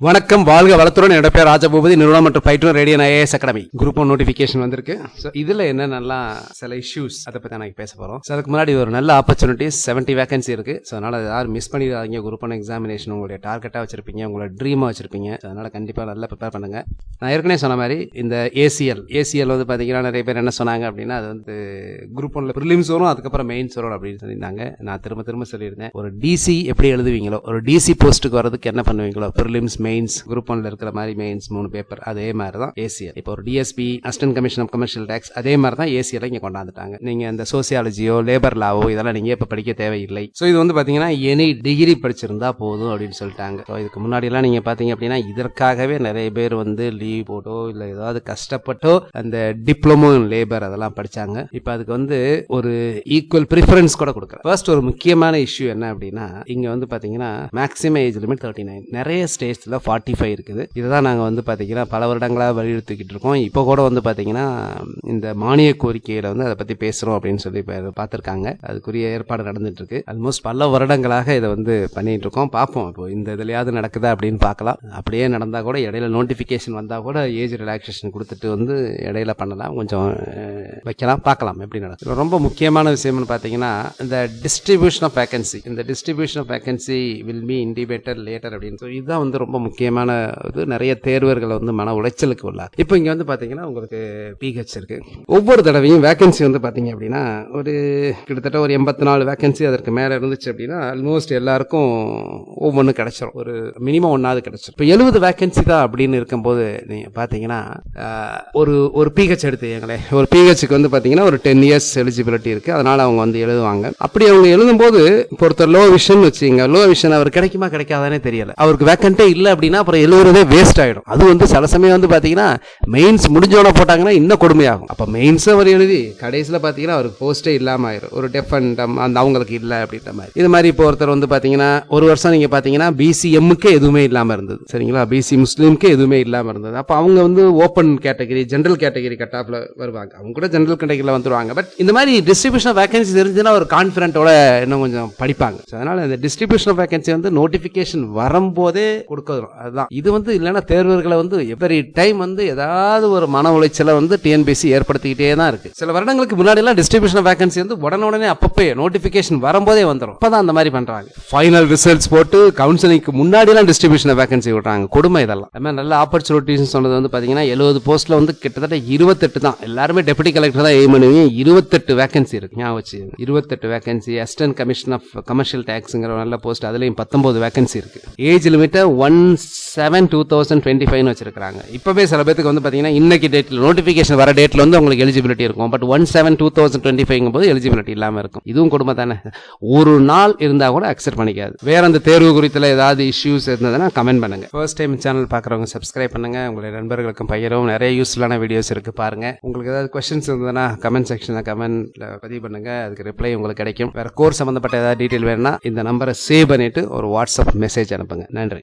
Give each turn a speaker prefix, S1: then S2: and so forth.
S1: வணக்கம். வாழ்க வளத்துடன். என்னோட பேர் ராஜபூபதி. நிறுவனம் மற்றும் பயிற்றுனர் radio IAS academy. Group one notification வந்திருக்கு. ஸோ இதில் என்னென்னலாம் சில இஷ்யூஸ் அதை பற்றி நான் பேச போகிறோம் ஸோ அதுக்கு முன்னாடி ஒரு நல்ல ஆப்பர்ச்சுனிட்டிஸ் செவன்ட்டி வேகன்சி இருக்குது ஸோ அதனால் யாரும் மிஸ் பண்ணிடாதீங்க. குரூப் ஒன் எக்ஸாமினேஷன் உங்களுடைய டார்கெட்டாக வச்சிருப்பீங்க. உங்களோட ட்ரீமாக வச்சிருப்பீங்க. அதனால் கண்டிப்பாக நல்லா ப்ரிப்பேர் பண்ணுங்க. நான் ஏற்கனவே சொன்ன மாதிரி இந்த ஏசிஎல் ஏசிஎல் வந்து பார்த்தீங்கன்னா நிறைய பேர் என்ன சொன்னாங்க அப்படின்னா அது வந்து குரூப் ஒன்ல ப்ரிலிம்ஸ் வரும் அதுக்கப்புறம் மெயின்ஸ் வரும் அப்படின்னு சொல்லியிருந்தாங்க. நான் திரும்ப திரும்ப சொல்லியிருந்தேன். ஒரு டிசி எப்படி எழுதுவீங்களோ ஒரு டிசி போஸ்ட்டுக்கு வரதுக்கு என்ன பண்ணுவீங்களோ ப்ரிலிம்ஸ் மெயின்ஸ் குரூப் ஒன்ல இருக்கிற மாதிரி மெயின்ஸ் மூணு பேப்பர் அதே மாதிரி தான் ஏசிஎல் இப்போ ஒரு DSP assistant commission of commercial tax அதே மாதிரி தான் ஏசிஎல் இங்கே கொண்டாந்துட்டாங்க. நீங்க இந்த சோசியாலஜியோ லேபர் லாவோ இதெல்லாம் நீங்க இப்போ படிக்க தேவையில்லை. ஸோ இது வந்து பாத்தீங்கன்னா எனி டிகிரி படிச்சிருந்தா போதும் அப்படின்னு சொல்லிட்டாங்க. ஸோ இதுக்கு முன்னாடி எல்லாம் நீங்க பாத்தீங்க அப்படின்னா இதற்காகவே நிறைய பேர் வந்து லீவ் போட்டோ இல்லை ஏதாவது கஷ்டப்பட்டோ அந்த டிப்ளமோ லேபர் அதெல்லாம் படிச்சாங்க. இப்போ அதுக்கு வந்து ஒரு ஈக்குவல் ப்ரிஃபரன்ஸ் கூட கொடுக்குறேன் ஃபர்ஸ்ட் ஒரு முக்கியமான இஷ்யூ என்ன அப்படின்னா இங்க வந்து பாத்தீங்கன்னா maximum age limit thirty nine நிறைய ஸ்டேட்ஸ்ல ஃபார்ட்டி ஃபைவ் இருக்குது. இதுதான் நாங்கள் வந்து பார்த்திங்கன்னா பல வருடங்களாக வலியுறுத்திக்கிட்டு இருக்கோம். இப்போ கூட வந்து பார்த்திங்கன்னா இந்த மானிய கோரிக்கையில் வந்து அதை பற்றி பேசுகிறோம் அப்படின்னு சொல்லி இப்ப பார்த்துருக்காங்க. அதுக்குரிய ஏற்பாடு நடந்துட்டு ஆல்மோஸ்ட் பல வருடங்களாக இதை வந்து பண்ணிகிட்டு இருக்கோம். பார்ப்போம். இப்போ இந்த இதுலையாவது நடக்குதா அப்படின்னு பார்க்கலாம். அப்படியே நடந்தால் கூட இடையில நோட்டிஃபிகேஷன் வந்தால் கூட ஏஜ் ரிலாக்ஸேஷன் கொடுத்துட்டு வந்து இடையில பண்ணலாம். கொஞ்சம் வைக்கலாம். பார்க்கலாம். எப்படி நடக்கும் ரொம்ப முக்கியமான விஷயம்னு பார்த்தீங்கன்னா இந்த டிஸ்ட்ரிபியூஷன் ஆஃப் வேகன்சி இந்த distribution of vacancy will me intimated later அப்படின்னு. சொல்லி இதுதான் வந்து ரொம்ப முக்கியமான இது நிறைய தேர்வர்களை வந்து மன உளைச்சலுக்கு உள்ளார். இப்போ இங்கே வந்து பார்த்தீங்கன்னா உங்களுக்கு பிஹெச் இருக்கு. ஒவ்வொரு தடவையும் வேகன்சி வந்து பார்த்தீங்க அப்படின்னா ஒரு கிட்டத்தட்ட ஒரு எண்பத்தி நாலு வேகன்சி அதற்கு மேலே இருந்துச்சு அப்படின்னா ஆல்மோஸ்ட் எல்லாருக்கும் ஒவ்வொன்று கிடைச்சிரும். ஒரு மினிமம் ஒன்றாவது கிடைச்சிரும். இப்போ எழுபது வேகன்சி தான் அப்படின்னு இருக்கும்போது நீங்கள் பார்த்தீங்கன்னா ஒரு ஒரு பிஹெச் எடுத்துக்கங்களேன் ஒரு பிஹெச்சுக்கு வந்து பார்த்தீங்கன்னா ஒரு டென் இயர்ஸ் எலிஜிபிலிட்டி இருக்குது அதனால் அவங்க வந்து எழுதுவாங்க. அப்படி அவங்க எழுதும்போது ஒருத்தர் லோ விஷன் வச்சுங்க லோ விஷன் அவர் கிடைக்குமா கிடைக்காதானே தெரியல. அவருக்கு வேக்கண்டே இல்லை அப்படின்னா அப்புறம் எழுதுறதே வேஸ்ட் ஆகிடும் அது வந்து சில சமயம் வந்து பார்த்தீங்கன்னா மெயின்ஸ் முடிஞ்சோட போட்டாங்கன்னா இன்னும் கொடுமையாகும். அப்போ மெயின்ஸ் அவர் எழுதி கடைசியில் பார்த்தீங்கன்னா அவருக்கு போஸ்டே இல்லாமல் ஆயிரும். ஒரு டெஃப் அந்த அவங்களுக்கு இல்லை அப்படின்ற மாதிரி. இது மாதிரி இப்போ ஒருத்தர் வந்து பார்த்தீங்கன்னா ஒரு வருஷம் நீங்கள் பார்த்தீங்கன்னா பிசிஎம்முக்கே எதுவுமே இல்லாமல் இருந்தது. சரிங்களா? பிசி முஸ்லீம்க்கு எதுவுமே இல்லாமல் இருந்தது. அப்போ அவங்க வந்து ஓப்பன் கேட்டகரி ஜென்ரல் கேட்டகரி கட்டாப்ல வருவாங்க. அவங்க கூட ஜென்ரல் கேட்டகரியில் வந்துருவாங்க. பட் இந்த மாதிரி டிஸ்ட்ரிபியூஷன் ஆஃப் வேகன்சி தெரிஞ்சுன்னா ஒரு கான்ஃபிடென்ட்டோட இன்னும் கொஞ்சம் படிப்பாங்க. அதனால் அதனால இந்த டிஸ்ட்ரிபியூஷன் ஆஃப் வேகன்சி வந்து நோட்டிஃபிகேஷன் வரும்போதே கொடுக்கறோம் அதுதான். இது வந்து இல்லைன்னா தேர்வர்களை வந்து எவ்ரி டைம் வந்து ஏதாவது ஒரு மன உளைச்சலை வந்து டிஎன்பிசி ஏற்படுத்திக்கிட்டே தான் இருக்கு. சில வருடங்களுக்கு முன்னாடி எல்லாம் டிஸ்ட்ரிபியூஷன் வேகன்சி வந்து உடனே அப்பப்பே நோட்டிபிகேஷன் வரும்போதே வந்துடும் அப்பதான் அந்த மாதிரி பண்றாங்க. ஃபைனல் ரிசல்ட்ஸ் போட்டு கவுன்சிலிங்க்கு முன்னாடி எல்லாம் டிஸ்ட்ரிபியூஷன் வேகன்சி விடுறாங்க. கொடுமை இதெல்லாம். அது மாதிரி நல்ல ஆப்பர்ச்சுனிட்டிஸ் சொன்னது வந்து பாத்தீங்கன்னா எழுபது போஸ்ட்ல வந்து கிட்டத்தட்ட இருபத்தெட்டு தான். எல்லாருமே டெபுட்டி கலெக்டர் தான் எய்ம் பண்ணுவீங்க. இருபத்தெட்டு வேகன்சி இருக்கு. ஞாபகம் வச்சு. இருபத்தெட்டு vacancy assistant commission of commercial டேக்ஸ்ங்கிற நல்ல போஸ்ட் அதுலயும் பத்தொன்பது வேகன்சி இருக்கு. ஏஜ் லிமிட்டை one seven two thousand twenty ஃபைவ்னு வச்சிருக்காங்க இப்போவே சில பேருக்கு வந்து பார்த்தீங்கன்னா இன்னைக்கு டேட்டில் நோட்டிஃபிகேஷன் வர டேட்டில் வந்து உங்களுக்கு எலிஜிபிலிட்டி இருக்கும். But one seven two thousand twenty five போது எலிஜிபிலிட்டி இல்லாமல் இருக்கும். இதுவும் குடும்பம் தானே? ஒரு நாள் இருந்தால் கூட அக்செப்ட் பண்ணிக்காது. வேற அந்த தேர்வு குறித்தில் ஏதாவது இஷ்யூஸ் இருந்ததுன்னா கமெண்ட் பண்ணுங்க. ஃபர்ஸ்ட் டைம் சேனல் பார்க்குறவங்க சப்ஸ்கிரைப் பண்ணுங்க. உங்களுடைய நண்பர்களுக்கும் பையரும் நிறைய யூஸ்ஃபுல்லான வீடியோஸ் இருக்கு பாருங்க. உங்களுக்கு ஏதாவது கொஸ்டின்ஸ் இருந்ததுன்னா கமெண்ட் செக்ஷனில் கமெண்ட்ல பதிவு பண்ணுங்க. அதுக்கு ரிப்ளை உங்களுக்கு கிடைக்கும். வேற கோர்ஸ் சம்மந்தப்பட்ட ஏதாவது டீட்டெயில் வேணும்னா இந்த நம்பரை சேவ் பண்ணிட்டு ஒரு வாட்ஸ்அப் மெசேஜ் அனுப்புங்க. நன்றி.